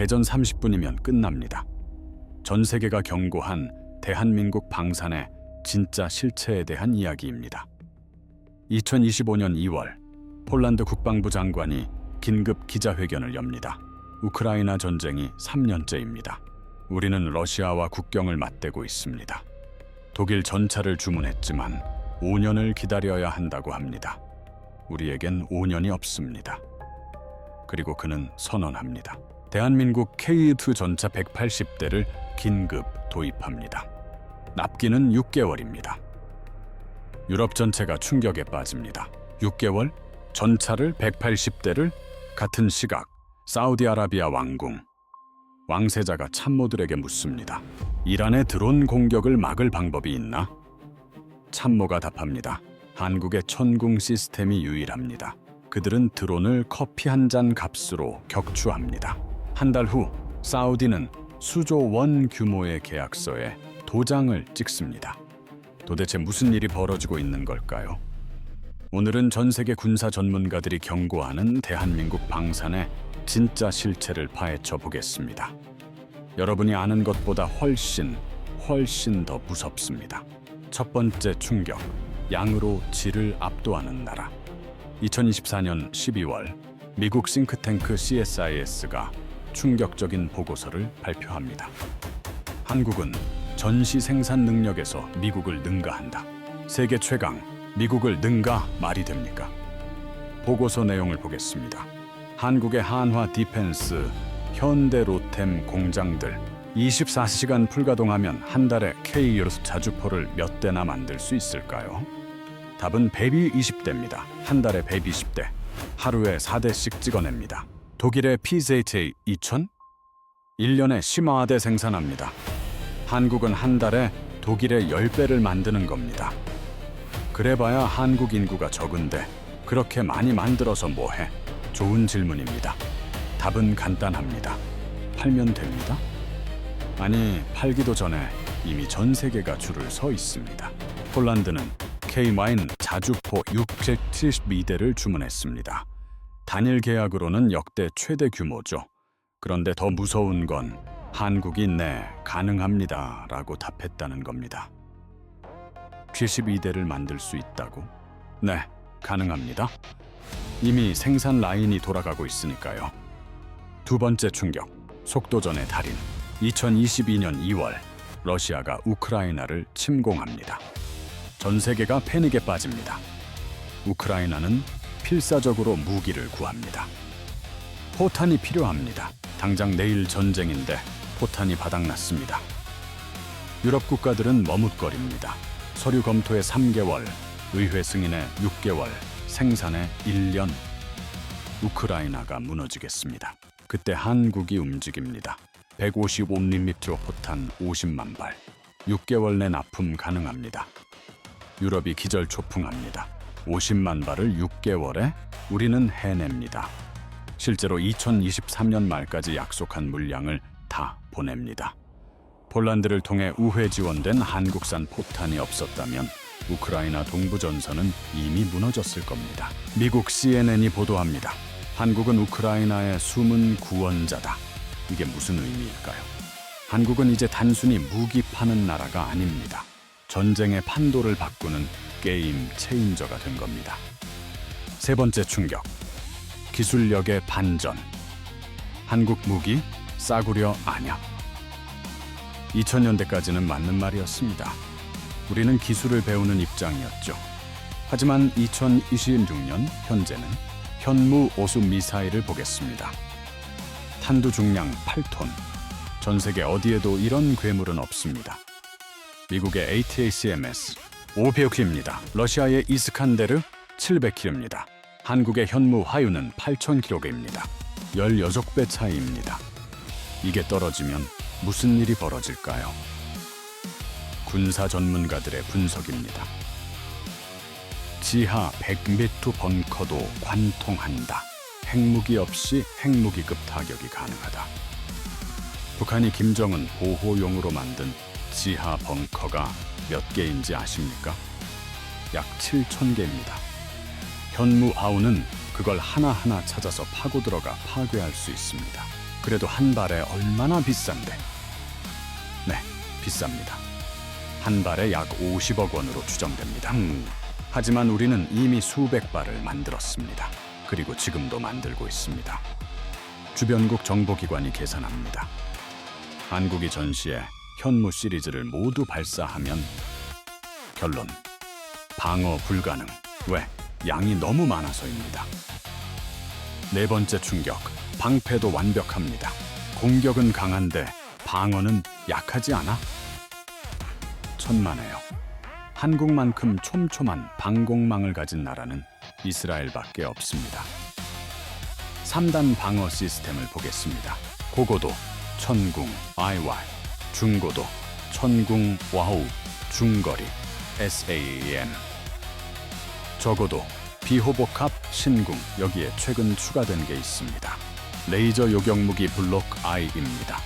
개전 30분이면 끝납니다. 전 세계가 경고한 대한민국 방산의 진짜 실체에 대한 이야기입니다. 2025년 2월 폴란드 국방부 장관이 긴급 기자회견을 엽니다. 우크라이나 전쟁이 3년째입니다. 우리는 러시아와 국경을 맞대고 있습니다. 독일 전차를 주문했지만 5년을 기다려야 한다고 합니다. 우리에겐 5년이 없습니다. 그리고 그는 선언합니다. 대한민국 K2 전차 180대를 긴급 도입합니다. 납기는 6개월입니다. 유럽 전체가 충격에 빠집니다. 6개월 전차를 180대를 같은 시각 사우디아라비아 왕궁 왕세자가 참모들에게 묻습니다. 이란의 드론 공격을 막을 방법이 있나? 참모가 답합니다. 한국의 천궁 시스템이 유일합니다. 그들은 드론을 커피 한 잔 값으로 격추합니다. 한 달 후 사우디는 수조 원 규모의 계약서에 도장을 찍습니다. 도대체 무슨 일이 벌어지고 있는 걸까요? 오늘은 전 세계 군사 전문가들이 경고하는 대한민국 방산의 진짜 실체를 파헤쳐 보겠습니다. 여러분이 아는 것보다 훨씬 훨씬 더 무섭습니다. 첫 번째 충격, 양으로 질을 압도하는 나라. 2024년 12월 미국 싱크탱크 CSIS가 충격적인 보고서를 발표합니다. 한국은 전시 생산 능력에서 미국을 능가한다. 세계 최강, 미국을 능가 말이 됩니까? 보고서 내용을 보겠습니다. 한국의 한화 디펜스, 현대 로템 공장들 24시간 풀가동하면 한 달에 K-유로스 자주포를 몇 대나 만들 수 있을까요? 답은 베비 20대입니다. 한 달에 베비 10대, 하루에 4대씩 찍어냅니다. 독일의 PZA 2000? 1년에 10대 생산합니다. 한국은 한 달에 독일의 10배를 만드는 겁니다. 그래봐야 한국 인구가 적은데 그렇게 많이 만들어서 뭐해? 좋은 질문입니다. 답은 간단합니다. 팔면 됩니다. 아니, 팔기도 전에 이미 전 세계가 줄을 서 있습니다. 폴란드는 K-마인 자주포 672대를 주문했습니다. 단일 계약으로는 역대 최대 규모죠. 그런데 더 무서운 건 한국이 네, 가능합니다. 라고 답했다는 겁니다. 72대를 만들 수 있다고? 네, 가능합니다. 이미 생산 라인이 돌아가고 있으니까요. 두 번째 충격, 속도전의 달인. 2022년 2월, 러시아가 우크라이나를 침공합니다. 전 세계가 패닉에 빠집니다. 우크라이나는 필사적으로 무기를 구합니다. 포탄이 필요합니다. 당장 내일 전쟁인데 포탄이 바닥났습니다. 유럽 국가들은 머뭇거립니다. 서류 검토에 3개월, 의회 승인에 6개월, 생산에 1년. 우크라이나가 무너지겠습니다. 그때 한국이 움직입니다. 155mm 포탄 50만 발. 6개월 내 납품 가능합니다. 유럽이 기절초풍합니다. 50만 발을 6개월에 우리는 해냅니다. 실제로 2023년 말까지 약속한 물량을 다 보냅니다. 폴란드를 통해 우회 지원된 한국산 포탄이 없었다면 우크라이나 동부 전선은 이미 무너졌을 겁니다. 미국 CNN이 보도합니다. 한국은 우크라이나의 숨은 구원자다. 이게 무슨 의미일까요? 한국은 이제 단순히 무기 파는 나라가 아닙니다. 전쟁의 판도를 바꾸는 게임 체인저가 된 겁니다. 세 번째 충격. 기술력의 반전. 한국 무기 싸구려 아냐. 2000년대까지는 맞는 말이었습니다. 우리는 기술을 배우는 입장이었죠. 하지만 2026년 현재는 현무 오수 미사일을 보겠습니다. 탄두 중량 8톤. 전 세계 어디에도 이런 괴물은 없습니다. 미국의 ATACMS 500km입니다. 러시아의 이스칸데르 700km입니다. 한국의 현무 화유는 8,000kg입니다. 16배 차이입니다. 이게 떨어지면 무슨 일이 벌어질까요? 군사 전문가들의 분석입니다. 지하 100m 벙커도 관통한다. 핵무기 없이 핵무기급 타격이 가능하다. 북한이 김정은 보호용으로 만든 지하 벙커가 몇 개인지 아십니까? 약 7천 개입니다. 현무 아우는 그걸 하나하나 찾아서 파고 들어가 파괴할 수 있습니다. 그래도 한 발에 얼마나 비싼데? 네, 비쌉니다. 한 발에 약 50억 원으로 추정됩니다. 음, 하지만 우리는 이미 수백 발을 만들었습니다. 그리고 지금도 만들고 있습니다. 주변국 정보기관이 계산합니다. 한국이 전시에 현무 시리즈를 모두 발사하면 결론 방어 불가능. 왜? 양이 너무 많아서입니다. 네 번째 충격. 방패도 완벽합니다. 공격은 강한데 방어는 약하지 않아? 천만에요. 한국만큼 촘촘한 방공망을 가진 나라는 이스라엘밖에 없습니다. 3단 방어 시스템을 보겠습니다. 고고도 천궁 IY, 중고도 천궁 와우, 중거리 SAM, 적어도 비호복합 신궁 여기에 최근 추가된 게 있습니다. 레이저 요격무기 블록 I입니다.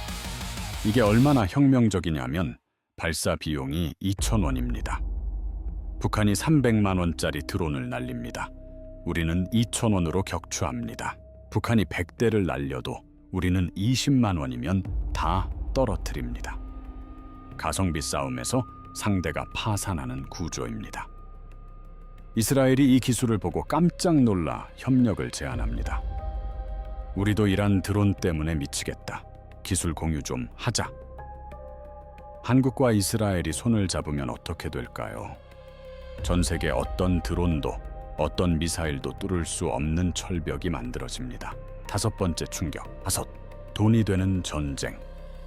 이게 얼마나 혁명적이냐면 발사 비용이 2,000원입니다. 북한이 300만 원짜리 드론을 날립니다. 우리는 2,000원으로 격추합니다. 북한이 100대를 날려도 우리는 20만 원이면 다 떨어뜨립니다. 가성비 싸움에서 상대가 파산하는 구조입니다. 이스라엘이 이 기술을 보고 깜짝 놀라 협력을 제안합니다. 우리도 이란 드론 때문에 미치겠다. 기술 공유 좀 하자. 한국과 이스라엘이 손을 잡으면 어떻게 될까요? 전 세계 어떤 드론도 어떤 미사일도 뚫을 수 없는 철벽이 만들어집니다. 다섯 번째 충격. 다섯. 돈이 되는 전쟁.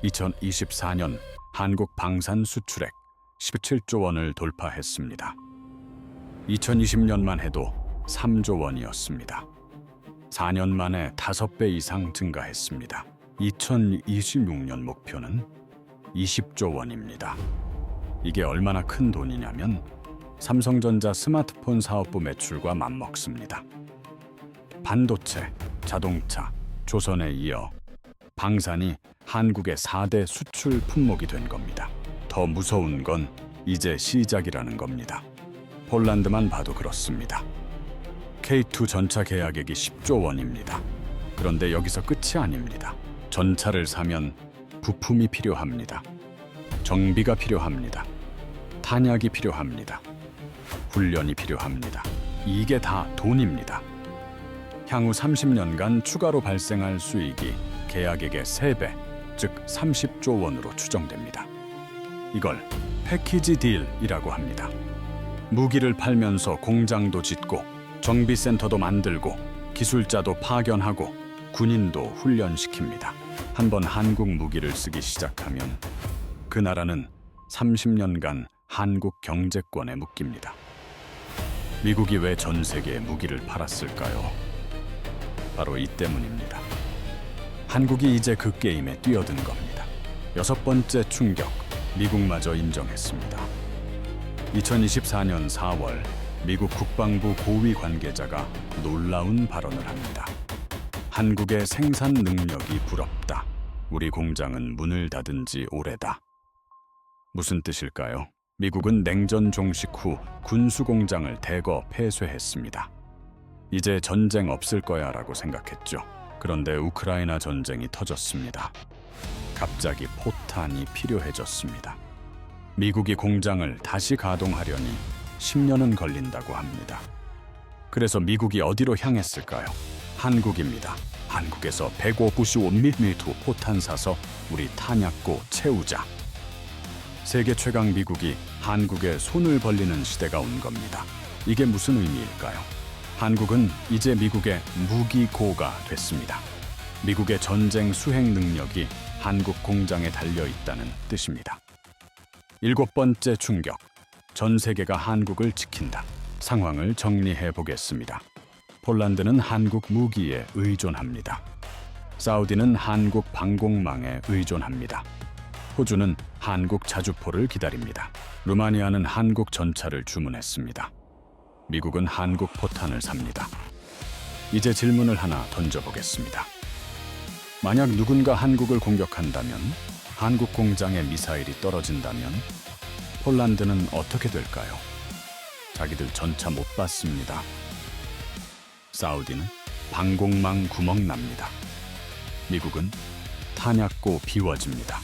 2024년 한국 방산 수출액 17조 원을 돌파했습니다. 2020년만 해도 3조 원이었습니다. 4년 만에 5배 이상 증가했습니다. 2026년 목표는 20조 원입니다. 이게 얼마나 큰 돈이냐면 삼성전자 스마트폰 사업부 매출과 맞먹습니다. 반도체, 자동차, 조선에 이어 방산이 한국의 4대 수출 품목이 된 겁니다. 더 무서운 건 이제 시작이라는 겁니다. 폴란드만 봐도 그렇습니다. K2 전차 계약액이 10조 원입니다. 그런데 여기서 끝이 아닙니다. 전차를 사면 부품이 필요합니다. 정비가 필요합니다. 탄약이 필요합니다. 훈련이 필요합니다. 이게 다 돈입니다. 향후 30년간 추가로 발생할 수익이 계약액의 3배, 즉 30조 원으로 추정됩니다. 이걸 패키지 딜이라고 합니다. 무기를 팔면서 공장도 짓고 정비센터도 만들고 기술자도 파견하고 군인도 훈련시킵니다. 한번 한국 무기를 쓰기 시작하면 그 나라는 30년간 한국 경제권에 묶입니다. 미국이 왜 전 세계에 무기를 팔았을까요? 바로 이 때문입니다. 한국이 이제 그 게임에 뛰어든 겁니다. 여섯 번째 충격, 미국마저 인정했습니다. 2024년 4월 미국 국방부 고위 관계자가 놀라운 발언을 합니다. 한국의 생산 능력이 부럽다. 우리 공장은 문을 닫은 지 오래다. 무슨 뜻일까요? 미국은 냉전 종식 후 군수 공장을 대거 폐쇄했습니다. 이제 전쟁 없을 거야 라고 생각했죠. 그런데 우크라이나 전쟁이 터졌습니다. 갑자기 포탄이 필요해졌습니다. 미국이 공장을 다시 가동하려니 10년은 걸린다고 합니다. 그래서 미국이 어디로 향했을까요? 한국입니다. 한국에서 155mm 포탄 사서 우리 탄약고 채우자. 세계 최강 미국이 한국에 손을 벌리는 시대가 온 겁니다. 이게 무슨 의미일까요? 한국은 이제 미국의 무기고가 됐습니다. 미국의 전쟁 수행 능력이 한국 공장에 달려 있다는 뜻입니다. 일곱 번째 충격. 전 세계가 한국을 지킨다. 상황을 정리해 보겠습니다. 폴란드는 한국 무기에 의존합니다. 사우디는 한국 방공망에 의존합니다. 호주는 한국 자주포를 기다립니다. 루마니아는 한국 전차를 주문했습니다. 미국은 한국 포탄을 삽니다. 이제 질문을 하나 던져보겠습니다. 만약 누군가 한국을 공격한다면, 한국 공장에 미사일이 떨어진다면, 폴란드는 어떻게 될까요? 자기들 전차 못 받습니다. 사우디는 방공망 구멍 납니다. 미국은 탄약고 비워집니다.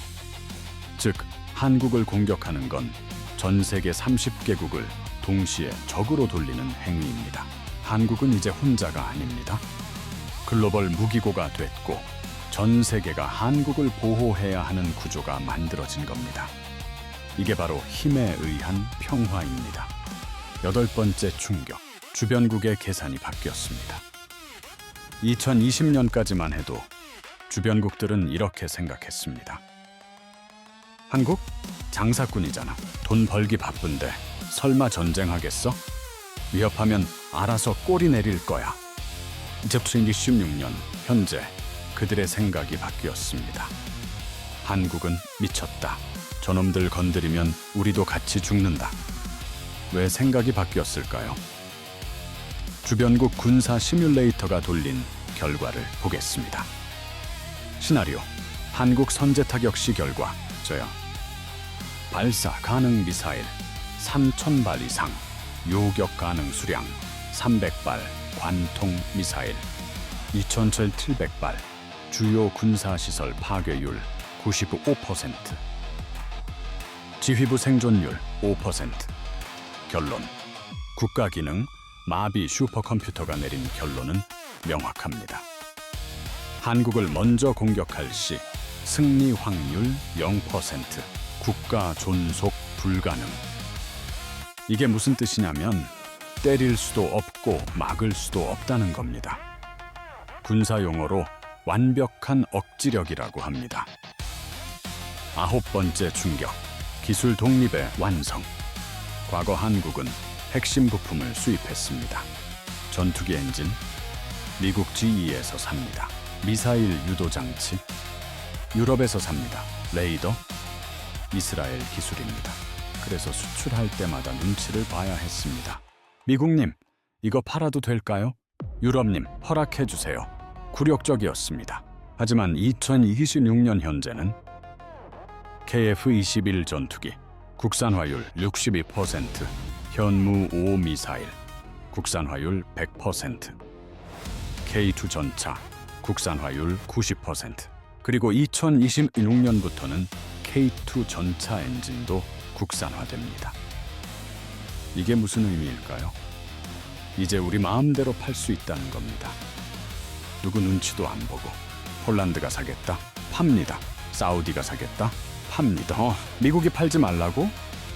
즉 한국을 공격하는 건 전 세계 30개국을 동시에 적으로 돌리는 행위입니다. 한국은 이제 혼자가 아닙니다. 글로벌 무기고가 됐고 전 세계가 한국을 보호해야 하는 구조가 만들어진 겁니다. 이게 바로 힘에 의한 평화입니다. 여덟 번째 충격. 주변국의 계산이 바뀌었습니다. 2020년까지만 해도 주변국들은 이렇게 생각했습니다. 한국? 장사꾼이잖아. 돈 벌기 바쁜데 설마 전쟁하겠어? 위협하면 알아서 꼬리 내릴 거야. 2016년 현재 그들의 생각이 바뀌었습니다. 한국은 미쳤다. 저놈들 건드리면 우리도 같이 죽는다. 왜 생각이 바뀌었을까요? 주변국 군사 시뮬레이터가 돌린 결과를 보겠습니다. 시나리오 한국 선제 타격 시 결과 저요. 발사 가능 미사일 3,000발 이상, 요격 가능 수량 300발 관통 미사일 2,700발, 주요 군사 시설 파괴율 95%, 지휘부 생존율 5%. 결론 국가 기능 마비 슈퍼컴퓨터가 내린 결론은 명확합니다. 한국을 먼저 공격할 시 승리 확률 0%, 국가 존속 불가능. 이게 무슨 뜻이냐면 때릴 수도 없고 막을 수도 없다는 겁니다. 군사 용어로 완벽한 억지력이라고 합니다. 아홉 번째 충격. 기술 독립의 완성. 과거 한국은 핵심 부품을 수입했습니다. 전투기 엔진, 미국 GE에서 삽니다. 미사일 유도 장치, 유럽에서 삽니다. 레이더, 이스라엘 기술입니다. 그래서 수출할 때마다 눈치를 봐야 했습니다. 미국님, 이거 팔아도 될까요? 유럽님, 허락해 주세요. 굴욕적이었습니다. 하지만 2026년 현재는 KF-21 전투기, 국산화율 62%, 현무 5 미사일, 국산화율 100%, K2 전차, 국산화율 90%, 그리고 2026년부터는 K2 전차 엔진도 국산화됩니다. 이게 무슨 의미일까요? 이제 우리 마음대로 팔 수 있다는 겁니다. 누구 눈치도 안 보고 폴란드가 사겠다 팝니다. 사우디가 사겠다 팝니다. 어, 미국이 팔지 말라고?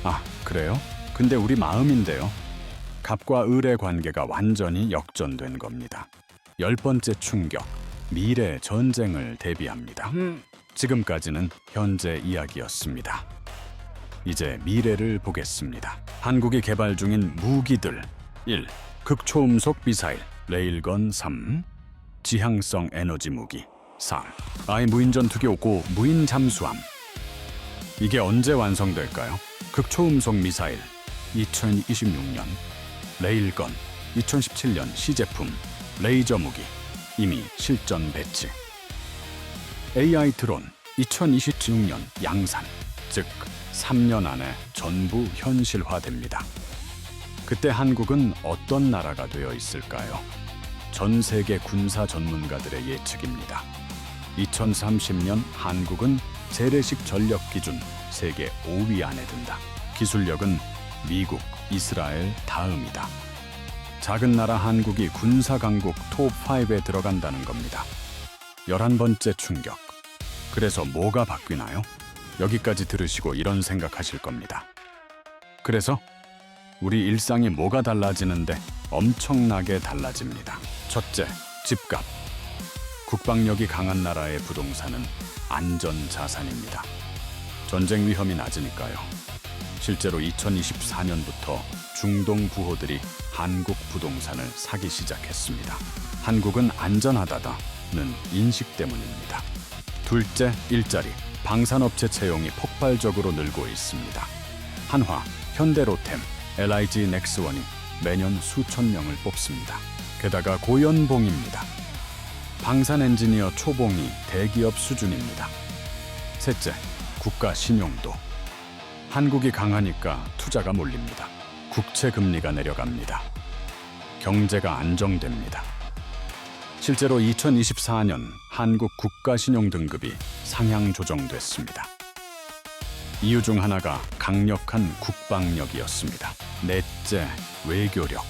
아 그래요? 근데 우리 마음인데요. 갑과 을의 관계가 완전히 역전된 겁니다. 열 번째 충격 미래 전쟁을 대비합니다. 지금까지는 현재 이야기였습니다. 이제 미래를 보겠습니다. 한국이 개발 중인 무기들. 1. 극초음속 미사일. 레일건 3 지향성 에너지 무기. 4. 아이 무인 전투기 5고 무인 잠수함. 이게 언제 완성될까요? 극초음속 미사일. 2026년. 레일건. 2017년 시제품. 레이저 무기. 이미 실전 배치. AI 드론. 2026년 양산. 즉 3년 안에 전부 현실화됩니다. 그때 한국은 어떤 나라가 되어 있을까요? 전 세계 군사 전문가들의 예측입니다. 2030년 한국은 재래식 전력 기준 세계 5위 안에 든다. 기술력은 미국, 이스라엘 다음이다. 작은 나라 한국이 군사 강국 톱5에 들어간다는 겁니다. 11번째 충격. 그래서 뭐가 바뀌나요? 여기까지 들으시고 이런 생각하실 겁니다. 그래서 우리 일상이 뭐가 달라지는데 엄청나게 달라집니다. 첫째, 집값. 국방력이 강한 나라의 부동산은 안전 자산입니다. 전쟁 위험이 낮으니까요. 실제로 2024년부터 중동 부호들이 한국 부동산을 사기 시작했습니다. 한국은 안전하다다는 인식 때문입니다. 둘째, 일자리. 방산업체 채용이 폭발적으로 늘고 있습니다. 한화, 현대로템, LIG 넥스원이 매년 수천 명을 뽑습니다. 게다가 고연봉입니다. 방산 엔지니어 초봉이 대기업 수준입니다. 셋째, 국가 신용도. 한국이 강하니까 투자가 몰립니다. 국채 금리가 내려갑니다. 경제가 안정됩니다. 실제로 2024년 한국 국가 신용 등급이 상향 조정됐습니다. 이유 중 하나가 강력한 국방력이었습니다. 넷째, 외교력.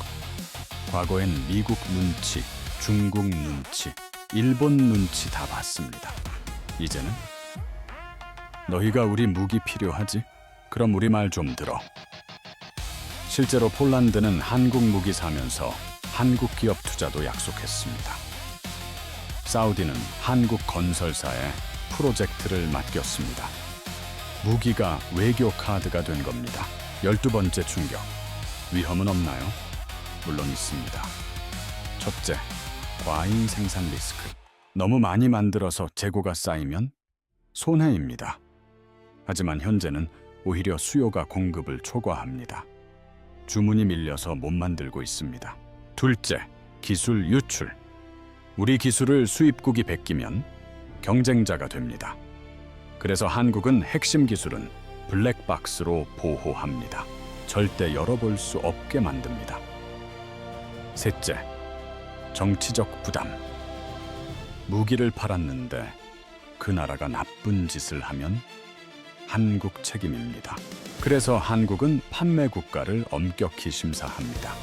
과거엔 미국 눈치, 중국 눈치, 일본 눈치 다 봤습니다. 이제는 너희가 우리 무기 필요하지? 그럼 우리 말 좀 들어. 실제로 폴란드는 한국 무기 사면서 한국 기업 투자도 약속했습니다. 사우디는 한국 건설사에 프로젝트를 맡겼습니다. 무기가 외교 카드가 된 겁니다. 열두 번째 충격. 위험은 없나요? 물론 있습니다. 첫째, 과잉 생산 리스크. 너무 많이 만들어서 재고가 쌓이면 손해입니다. 하지만 현재는 오히려 수요가 공급을 초과합니다. 주문이 밀려서 못 만들고 있습니다. 둘째, 기술 유출. 우리 기술을 수입국이 베끼면 경쟁자가 됩니다. 그래서 한국은 핵심 기술은 블랙박스로 보호합니다. 절대 열어볼 수 없게 만듭니다. 셋째, 정치적 부담. 무기를 팔았는데 그 나라가 나쁜 짓을 하면 한국 책임입니다. 그래서 한국은 판매 국가를 엄격히 심사합니다.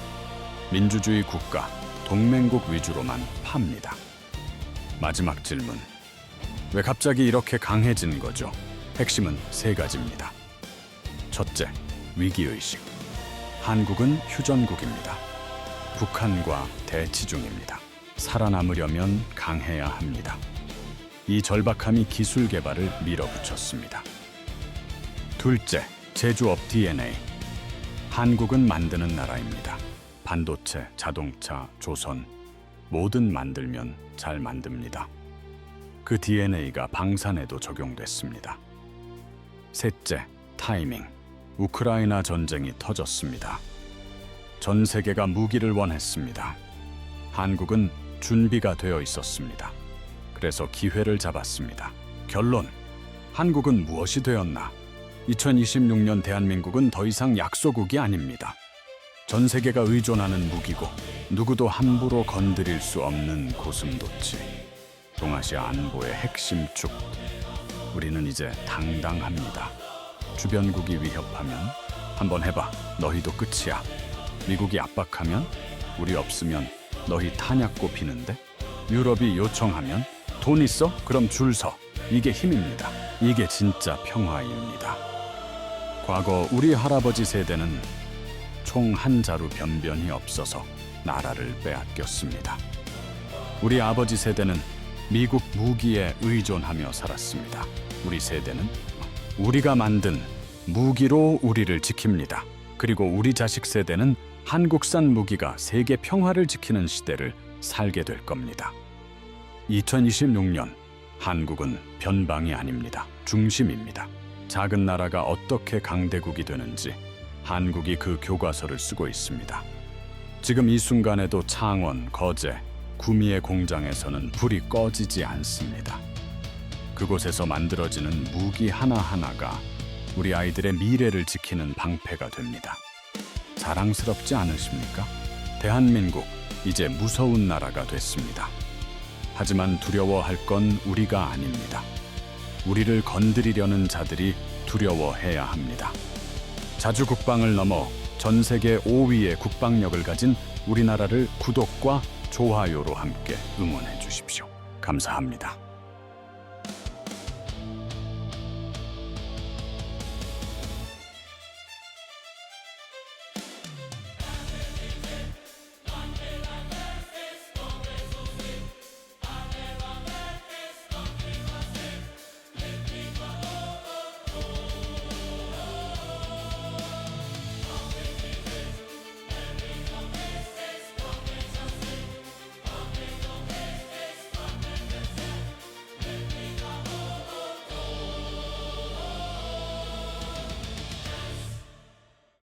민주주의 국가, 동맹국 위주로만 팝니다. 마지막 질문. 왜 갑자기 이렇게 강해진 거죠? 핵심은 세 가지입니다. 첫째, 위기의식. 한국은 휴전국입니다. 북한과 대치 중입니다. 살아남으려면 강해야 합니다. 이 절박함이 기술 개발을 밀어붙였습니다. 둘째, 제조업 DNA. 한국은 만드는 나라입니다. 반도체, 자동차, 조선 뭐든 만들면 잘 만듭니다. 그 DNA가 방산에도 적용됐습니다. 셋째, 타이밍. 우크라이나 전쟁이 터졌습니다. 전 세계가 무기를 원했습니다. 한국은 준비가 되어 있었습니다. 그래서 기회를 잡았습니다. 결론. 한국은 무엇이 되었나? 2026년 대한민국은 더 이상 약소국이 아닙니다. 전 세계가 의존하는 무기고 누구도 함부로 건드릴 수 없는 고슴도치. 동아시아 안보의 핵심 축. 우리는 이제 당당합니다. 주변국이 위협하면 한번 해봐. 너희도 끝이야. 미국이 압박하면 우리 없으면 너희 탄약고 피는데 유럽이 요청하면 돈 있어? 그럼 줄 서. 이게 힘입니다. 이게 진짜 평화입니다. 과거 우리 할아버지 세대는 총 한 자루 변변이 없어서 나라를 빼앗겼습니다. 우리 아버지 세대는 미국 무기에 의존하며 살았습니다. 우리 세대는 우리가 만든 무기로 우리를 지킵니다. 그리고 우리 자식 세대는 한국산 무기가 세계 평화를 지키는 시대를 살게 될 겁니다. 2026년 한국은 변방이 아닙니다. 중심입니다. 작은 나라가 어떻게 강대국이 되는지 한국이 그 교과서를 쓰고 있습니다. 지금 이 순간에도 창원, 거제, 구미의 공장에서는 불이 꺼지지 않습니다. 그곳에서 만들어지는 무기 하나하나가 우리 아이들의 미래를 지키는 방패가 됩니다. 자랑스럽지 않으십니까? 대한민국 이제 무서운 나라가 됐습니다. 하지만 두려워할 건 우리가 아닙니다. 우리를 건드리려는 자들이 두려워해야 합니다. 자주 국방을 넘어 전 세계 5위의 국방력을 가진 우리나라를 구독과 좋아요로 함께 응원해 주십시오. 감사합니다.